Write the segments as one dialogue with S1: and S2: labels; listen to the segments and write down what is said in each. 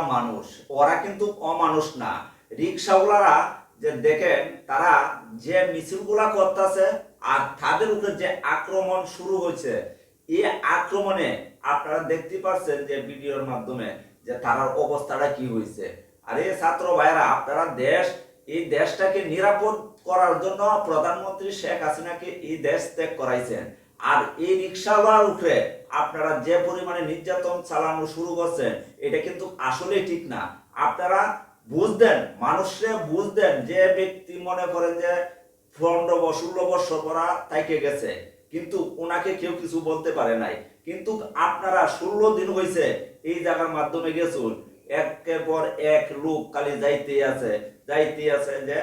S1: অমানুষ ওরা কিন্তু অমানুষ না। রিক্সাওয়ালারা যে দেখেন, তারা যে মিছিলগুলা করতেছে আর তাদের উপরে যে আক্রমণ শুরু হয়েছে, এই আক্রমণে আপনারা দেখতে পাচ্ছেন যে ভিডিওর মাধ্যমে যে তার অবস্থাটা কি হয়েছে। আর এই ছাত্র ভাইরা আপনারা দেশ, এই দেশটাকে নিরাপদ করার জন্য প্রধানমন্ত্রী শেখ হাসিনাকে এই দেশ ত্যাগ করাইছেন। আর এই রিক্সাওয়ালার উপরে আপনারা যে পরিমাণে নির্যাতন চালানো শুরু করছেন, এটা কিন্তু আসলে ঠিক না। আপনারা বুঝদেন মানুষে বুঝদেন যে ব্যক্তি মনে করেন যে পনেরো বছর, ষোলো বছর পরা তাইকে গেছে, কিন্তু ওনাকে কেউ কিছু বলতে পারে নাই। কিন্তু আপনারা ষোলো দিন হয়েছে এই জায়গার মাধ্যমে গেছুন, একের পর এক লোক খালি যাইতে আছে যাইতে আছে যে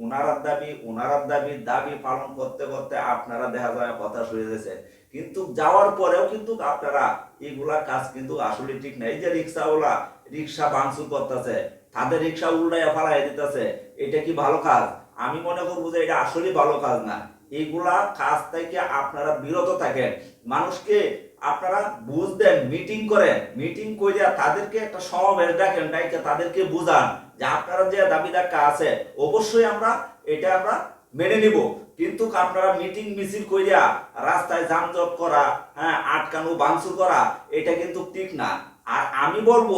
S1: ও- ও- ওনারার দাবি ওনারার দাবি দাবি পালন করতে করতে আপনারা দেখা যায় কথা শুয়ে গেছে। কিন্তু যাওয়ার পরেও কিন্তু আপনারা এগুলা কাজ কিন্তু আসলে ঠিক না এই যে রিক্সাওয়ালা, রিক্সা ভাঙচুর করতেছে, তাদের রিক্সা উল্টাইয়া ফালাই দিতেছে, এটা কি ভালো কাজ? আমি মনে করব যে এটা আসলে ভালো কাজ না। এইগুলা কাজ থেকে আপনারা বিরত থাকেন। মানুষকে আপনারা বুঝ দেন মিটিং করেন। মিটিং কইরা তাদেরকে একটা সমাবেশ ডাকেন ডাইকে তাদেরকে বুঝান যে আপনারা যে দাবি দাক্কা আছে, অবশ্যই আমরা এটা আমরা মেনে নিব। কিন্তু আপনারা মিটিং মিছিল কইরা, রাস্তায় যানজট করা হ্যাঁ আটকানো, ভাঙচুর করা, এটা কিন্তু ঠিক না। আর আমি বলব,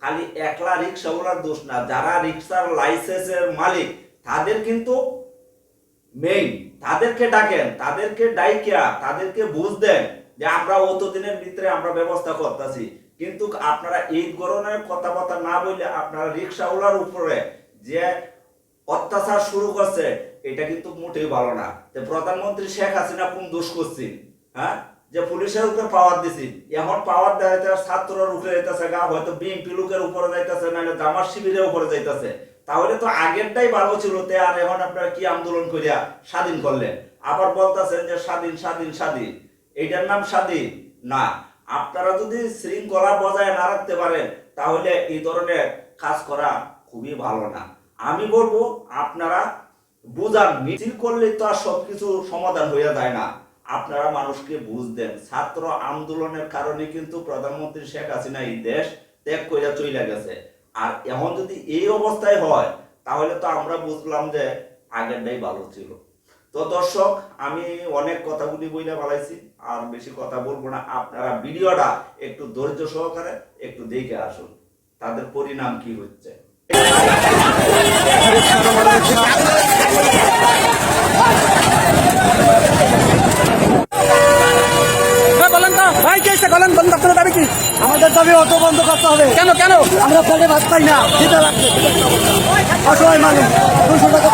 S1: খালি একলা রিক্সাওয়ালার দোষ না, যারা রিক্সার লাইসেন্সের মালিক, তাদের কিন্তু মেইন তাদেরকে ডাকেন, তাদেরকে ডাইকিয়া তাদেরকে বুঝ দেন। যে আমরা অত দিনের ভিতরে আমরা ব্যবস্থা করতেছি। কিন্তু আপনারা এই ধরনের কথাবার্তা না বললে আপনারা রিক্সাওয়ালার উপরে যে অত্যাচার শুরু করছে, এটা কিন্তু মোটেই ভালো না। যে প্রধানমন্ত্রী শেখ হাসিনা কোন দোষ করছেন? হ্যাঁ? যে পুলিশের উপরে পাওয়ার দিছি এখন পাওয়ার দেওয়াইতে ছাত্রের উপরে যাইতেছে, গা হয়তো বিএনপি লোকের উপরে যাইতেছে, নাহলে জামার শিবিরের উপরে যাইতেছে। তাহলে তো আগেরটাই ভালো ছিল তে আর এখন আপনারা কি আন্দোলন করিয়া স্বাধীন করলেন? আবার বলতেছেন যে স্বাধীন স্বাধীন স্বাধীন। এইটার নাম স্বাধীন। না, আপনারা যদি শৃঙ্খলা বজায় না রাখতে পারেন, তাহলে এই ধরনের কাজ করা খুবই ভালো না। আমি বলব, আপনারা বুঝান মিছিল করলে তো আর সবকিছু সমাধান হয়ে যায় না। আপনারা মানুষকে বুঝ দেন ছাত্র আন্দোলনের কারণে কিন্তু প্রধানমন্ত্রী শেখ হাসিনা এই দেশ ত্যাগ কইরা চলে গেছে। আর এখন যদি এই অবস্থায় হয়, তাহলে তো আমরা বুঝলাম যে আগেরটাই ভালো ছিল। তো দর্শক আমি অনেক কথাগুলি বইলে বলাইছি আর বেশি কথা বলব না। আপনারা ভিডিওটা একটু ধৈর্য সহকারে একটু দেখে আসুন তাদের পরিণাম কি হচ্ছে।
S2: বলেন তো ভাই কে বলেন বন্ধ আপনার কি?
S3: আমাদের দাবি অটো বন্ধ করতে হবে।
S2: কেন কেন?
S3: আমরা পেটে ভাত পাই না দিতে লাগছে। অসহায় মানুষ দুশো টাকা।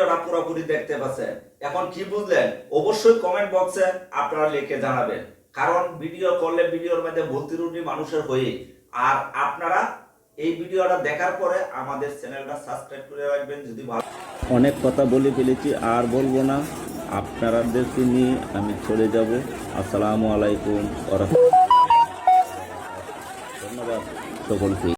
S1: ভিডিওটা পুরোপুরি দেখতে পাচ্ছেন। এখন কি বুঝলেন? অবশ্যই কমেন্ট বক্সে আপনারা লিখে জানাবেন। কারণ ভিডিও করলে ভিডিওর মধ্যে ভুল ত্রুটি মানুষের হয়ে আর আপনারা এই ভিডিওটা দেখার পরে আমাদের চ্যানেলটা সাবস্ক্রাইব করে রাখবেন যদি ভালো
S4: অনেক কথা বলে ফেলেছি, আর বলব না। আপনাদেরকে নিয়ে আমি চলে যাব। আসসালামু আলাইকুম ধন্যবাদ সকলকে।